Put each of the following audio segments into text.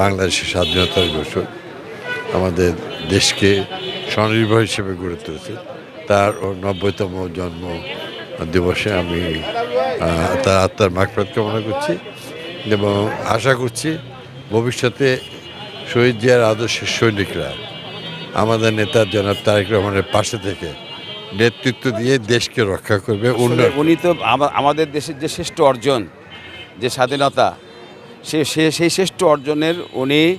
বাংলাদেশের স্বাধীনতার ঘোষক আমাদের দেশকে স্বনির্ভর হিসেবে গড়ে তুলেছে। তার ও নব্বইতম জন্ম দিবসে আমি তার আত্মার মাগফিরাত কামনা করছি এবং আশা করছি ভবিষ্যতে শহীদ জিয়ার আদর্শের সৈনিকরা আমাদের নেতা জনাব তারেক রহমানের পাশে থেকে নেতৃত্ব দিয়ে দেশকে রক্ষা করবে উনি তো আমাদের দেশের যে শ্রেষ্ঠ অর্জন যে স্বাধীনতা সে সে সেই শ্রেষ্ঠ অর্জনের উনি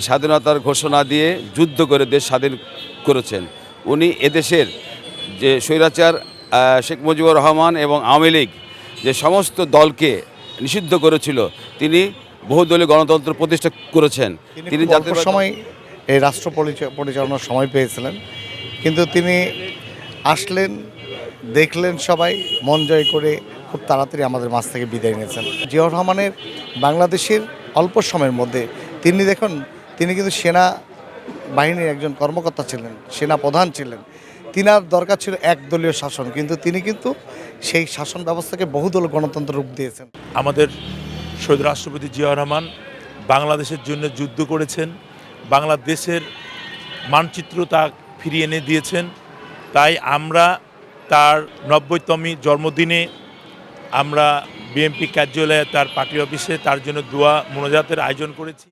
স্বাধীনতার ঘোষণা দিয়ে যুদ্ধ করে দেশ স্বাধীন করেছেন। উনি এদেশের যে স্বৈরাচার শেখ মুজিবুর রহমান এবং আওয়ামী লীগ যে সমস্ত দলকে নিষিদ্ধ করেছিল তিনি বহুদলীয় গণতন্ত্র প্রতিষ্ঠা করেছেন। তিনি জাতীয় সময় এই রাষ্ট্র পরিচ- পরিচালনার সময় পেয়েছিলেন। কিন্তু তিনি আসলেন দেখলেন সবাই মন জয় করে খুব তাড়াতাড়ি আমাদের মাছ থেকে বিদায় নিয়েছেন। জিয়াউর রহমানের বাংলাদেশের অল্প সময়ের মধ্যে তিনি দেখুন, তিনি কিন্তু সেনা বাহিনীর একজন কর্মকর্তা ছিলেন, সেনা প্রধান ছিলেন। তিনার দরকার ছিল একদলীয় শাসন, কিন্তু তিনি কিন্তু সেই শাসন ব্যবস্থাকে বহুদল গণতন্ত্র রূপ দিয়েছেন। আমাদের শহীদ রাষ্ট্রপতি জিয়া রহমান বাংলাদেশের জন্য যুদ্ধ করেছেন, বাংলাদেশের মানচিত্র তা ফিরিয়ে এনে দিয়েছেন। তাই আমরা তার নব্বইতমী জন্মদিনে আমরা বিএমপি কার্যালয়ে তার পার্টি অফিসে তার জন্য দোয়া মোনাজাতের আয়োজন করেছি।